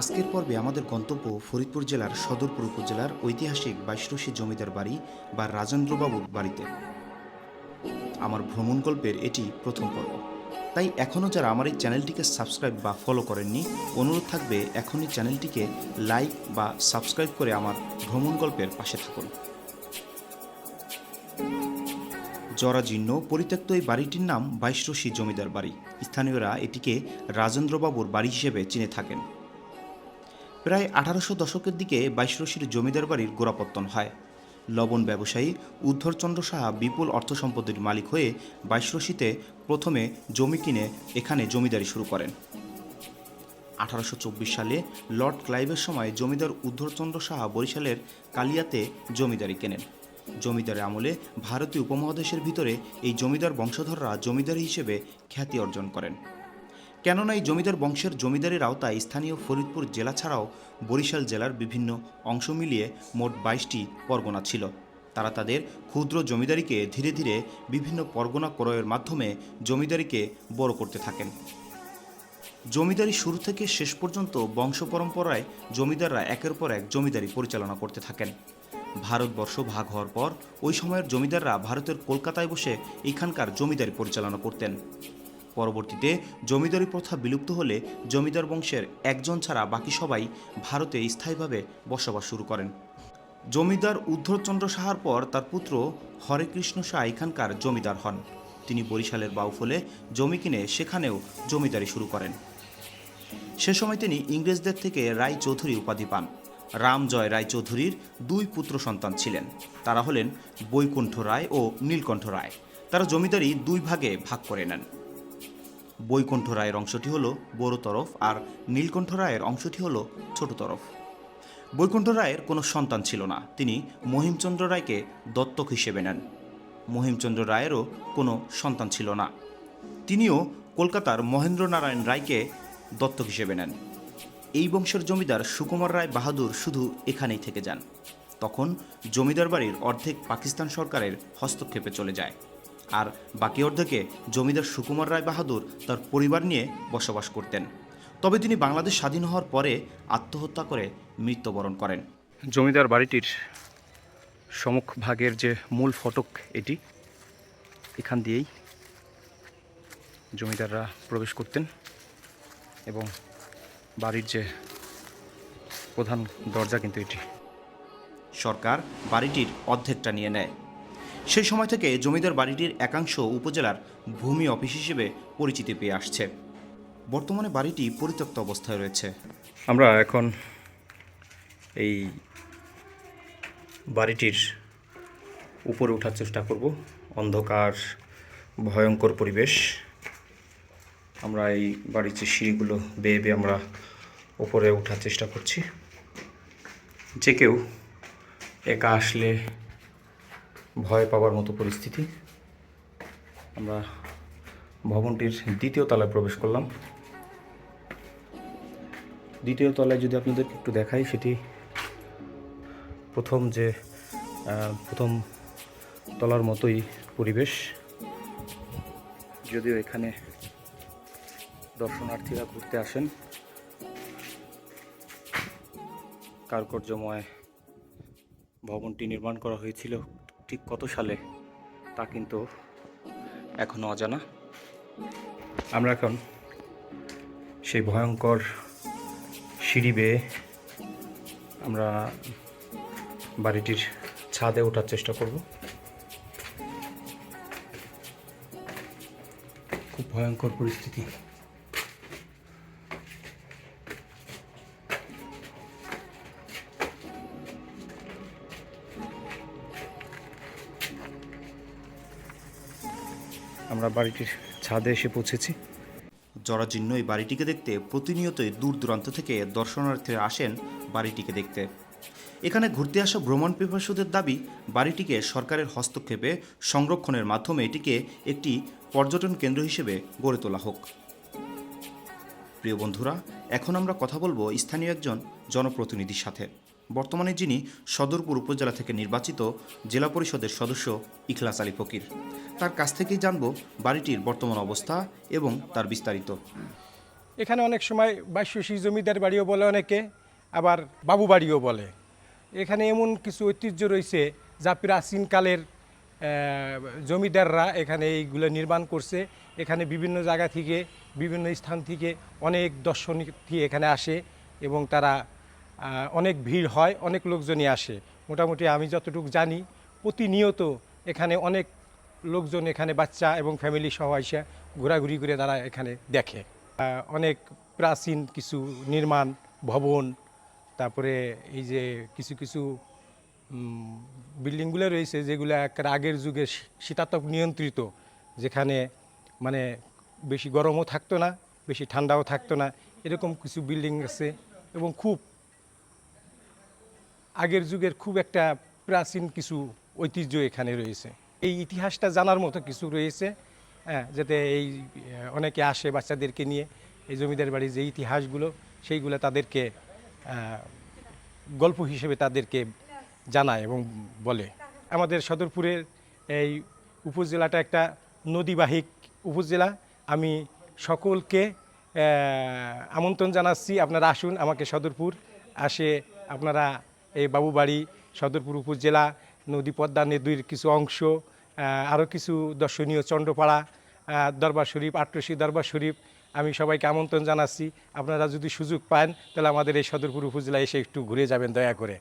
আজকের পর্বে আমাদের গন্তব্য ফরিদপুর জেলার সদরপুর উপজেলার ঐতিহাসিক বাইশরশি জমিদার বাড়ি বা রাজেন্দ্রবাবুর বাড়িতে। আমার ভ্রমণ গল্পের এটি প্রথম পর্ব। তাই এখনও যারা আমার এই চ্যানেলটিকে সাবস্ক্রাইব বা ফলো করেননি, অনুরোধ থাকবে এখনই চ্যানেলটিকে লাইক বা সাবস্ক্রাইব করে আমার ভ্রমণ গল্পের পাশে থাকুন। জরাজীর্ণ পরিত্যক্ত এই বাড়িটির নাম বাইশরশি জমিদার বাড়ি। স্থানীয়রা এটিকে রাজেন্দ্রবাবুর বাড়ি হিসেবে চিনে থাকেন। প্রায় আঠারোশো দশকের দিকে বাইশরশির জমিদার বাড়ির গোড়াপত্তন হয়। লবণ ব্যবসায়ী উদ্ধরচন্দ্র সাহা বিপুল অর্থ সম্পদের মালিক হয়ে বাইশরশিতে প্রথমে জমি কিনে এখানে জমিদারি শুরু করেন। আঠারোশো চব্বিশ সালে লর্ড ক্লাইভের সময় জমিদার উদ্ধরচন্দ্র সাহা বরিশালের কালিয়াতে জমিদারি কেনেন। জমিদারি আমলে ভারতীয় উপমহাদেশের ভিতরে এই জমিদার বংশধররা জমিদারি হিসেবে খ্যাতি অর্জন করেন। কেননা এই জমিদার বংশের জমিদারির আওতায় স্থানীয় ফরিদপুর জেলা ছাড়াও বরিশাল জেলার বিভিন্ন অংশ মিলিয়ে মোট বাইশটি পরগনা ছিল। তারা তাদের ক্ষুদ্র জমিদারিকে ধীরে ধীরে বিভিন্ন পরগনা ক্রয়ের মাধ্যমে জমিদারিকে বড় করতে থাকেন। জমিদারি শুরু থেকে শেষ পর্যন্ত বংশ পরম্পরায় জমিদাররা একের পর এক জমিদারি পরিচালনা করতে থাকেন। ভারতবর্ষ ভাগ হওয়ার পর ওই সময়ের জমিদাররা ভারতের কলকাতায় বসে এখানকার জমিদারি পরিচালনা করতেন। পরবর্তীতে জমিদারি প্রথা বিলুপ্ত হলে জমিদার বংশের একজন ছাড়া বাকি সবাই ভারতে স্থায়ীভাবে বসবাস শুরু করেন। জমিদার উদ্ধরচন্দ্র সাহার পর তার পুত্র হরেকৃষ্ণ শাহ এখানকার জমিদার হন। তিনি বরিশালের বাউফলে জমি কিনে সেখানেও জমিদারি শুরু করেন। সে সময় তিনি ইংরেজদের থেকে রায় চৌধুরী উপাধি পান। রামজয় রায় চৌধুরীর দুই পুত্র সন্তান ছিলেন। তারা হলেন বৈকুণ্ঠ রায় ও নীলকণ্ঠ রায়। তারা জমিদারি দুই ভাগে ভাগ করে নেন। বৈকুণ্ঠ রায়ের অংশটি হলো বড় তরফ আর নীলকণ্ঠ রায়ের অংশটি হলো ছোট তরফ। বৈকুণ্ঠ রায়ের কোনো সন্তান ছিল না, তিনি মহিমচন্দ্র রায়কে দত্তক হিসেবে নেন। মহিমচন্দ্র রায়েরও কোনো সন্তান ছিল না। তিনিও কলকাতার মহেন্দ্রনারায়ণ রায়কে দত্তক হিসেবে নেন। এই বংশের জমিদার সুকুমার রায় বাহাদুর শুধু এখানেই থেকে যান। তখন জমিদার বাড়ির অর্ধেক পাকিস্তান সরকারের হস্তক্ষেপে চলে যায়। আর বাকি অর্ধেকে জমিদার সুকুমার রায় বাহাদুর তার পরিবার নিয়ে বসবাস করতেন। তবে তিনি বাংলাদেশ স্বাধীন হওয়ার পরে আত্মহত্যা করে মৃত্যুবরণ করেন। জমিদার বাড়িটির সম্মুখ ভাগের যে মূল ফটক এটি এখান দিয়েই জমিদাররা প্রবেশ করতেন এবং বাড়ির যে প্রধান দরজা কিন্তু এটি। সরকার বাড়িটির অর্ধেকটা নিয়ে নেয়। সেই সময় থেকে জমিদার বাড়িটির একাংশ উপজেলার ভূমি অফিস হিসেবে পরিচিতি পেয়ে আসছে। বর্তমানে বাড়িটি পরিত্যক্ত অবস্থায় রয়েছে। আমরা এখন এই বাড়িটির উপরে ওঠার চেষ্টা করব। অন্ধকার, ভয়ঙ্কর পরিবেশ। আমরা এই বাড়ির যে সিঁড়িগুলো বেয়ে বেয়ে আমরা উপরে ওঠার চেষ্টা করছি। যে কেউ একা আসলে ভয় পাওয়ার মতো পরিস্থিতি। আমরা ভবনটির দ্বিতীয় তলায় প্রবেশ করলাম। দ্বিতীয় তলায় যদি আপনাদের একটু দেখাই, সেটি প্রথম যে প্রথম তলার মতোই পরিবেশ। যদিও এখানে দর্শনার্থীরা ঘুরতে আসেন। কারুকার্যময় ভবনটি নির্মাণ করা হয়েছিল। ঠিক কত সালে তা কিন্তু এখনও অজানা। আমরা এখন সেই ভয়ঙ্কর সিঁড়ি বেয়ে আমরা বাড়িটির ছাদে ওঠার চেষ্টা করব। খুব ভয়ঙ্কর পরিস্থিতি। আমরা বাড়িটির ছাদে এসে পৌঁছেছি। জরাজীর্ণ এই বাড়িটিকে দেখতে প্রতিনিয়তই দূর দূরান্ত থেকে দর্শনার্থীরা আসেন বাড়িটিকে দেখতে। এখানে ঘুরতে আসা ভ্রমণ পিপাসুদের দাবি, বাড়িটিকে সরকারের হস্তক্ষেপে সংরক্ষণের মাধ্যমে এটিকে একটি পর্যটন কেন্দ্র হিসেবে গড়ে তোলা হোক। প্রিয় বন্ধুরা, এখন আমরা কথা বলব স্থানীয় একজন জনপ্রতিনিধির সাথে। বর্তমানে যিনি সদরপুর উপজেলা থেকে নির্বাচিত জেলা পরিষদের সদস্য ইখলাস আলী ফকির। তার কাছ থেকেই জানব বাড়িটির বর্তমান অবস্থা এবং তার বিস্তারিত। এখানে অনেক সময় বাইশ্বশী জমিদার বাড়িও বলে অনেকে, আবার বাবু বাড়িও বলে। এখানে এমন কিছু ঐতিহ্য রয়েছে যা প্রাচীনকালের জমিদাররা এখানে এইগুলো নির্মাণ করছে। এখানে বিভিন্ন জায়গা থেকে, বিভিন্ন স্থান থেকে অনেক দর্শনার্থী এখানে আসে এবং তারা অনেক ভিড় হয়, অনেক লোকজনই আসে। মোটামুটি আমি যতটুকু জানি, প্রতিনিয়ত এখানে অনেক লোকজন এখানে বাচ্চা এবং ফ্যামিলি সহ এসে ঘোরাঘুরি করে তারা এখানে দেখে। অনেক প্রাচীন কিছু নির্মাণ, ভবন, তারপরে এই যে কিছু কিছু বিল্ডিংগুলো রয়েছে যেগুলো এক আগের যুগে শী- শীতাতপ নিয়ন্ত্রিত, যেখানে মানে বেশি গরমও থাকতো না, বেশি ঠান্ডাও থাকতো না, এরকম কিছু বিল্ডিং আছে এবং খুব আগের যুগের খুব একটা প্রাচীন কিছু ঐতিহ্য এখানে রয়েছে। এই ইতিহাসটা জানার মতো কিছু রয়েছে হ্যাঁ যাতে এই অনেকে আসে বাচ্চাদেরকে নিয়ে, এই জমিদার বাড়ির যে ইতিহাসগুলো, সেইগুলো তাদেরকে গল্প হিসেবে তাদেরকে জানায় এবং বলে। আমাদের সদরপুরের এই উপজেলাটা একটা নদীবাহিক উপজেলা। আমি সকলকে আমন্ত্রণ জানাচ্ছি, আপনারা আসুন আমাকে সদরপুর, আসে আপনারা এই বাবুবাড়ি, সদরপুর উপজেলা নদী পদ্মা নদীর কিছু অংশ আরও কিছু দর্শনীয় চণ্ডপাড়া দরবার শরীফ আটরশি দরবার শরীফ আমি সবাইকে আমন্ত্রণ জানাচ্ছি। আপনারা যদি সুযোগ পান, তাহলে আমাদের এই সদরপুর উপজেলায় এসে একটু ঘুরে যাবেন, দয়া করে।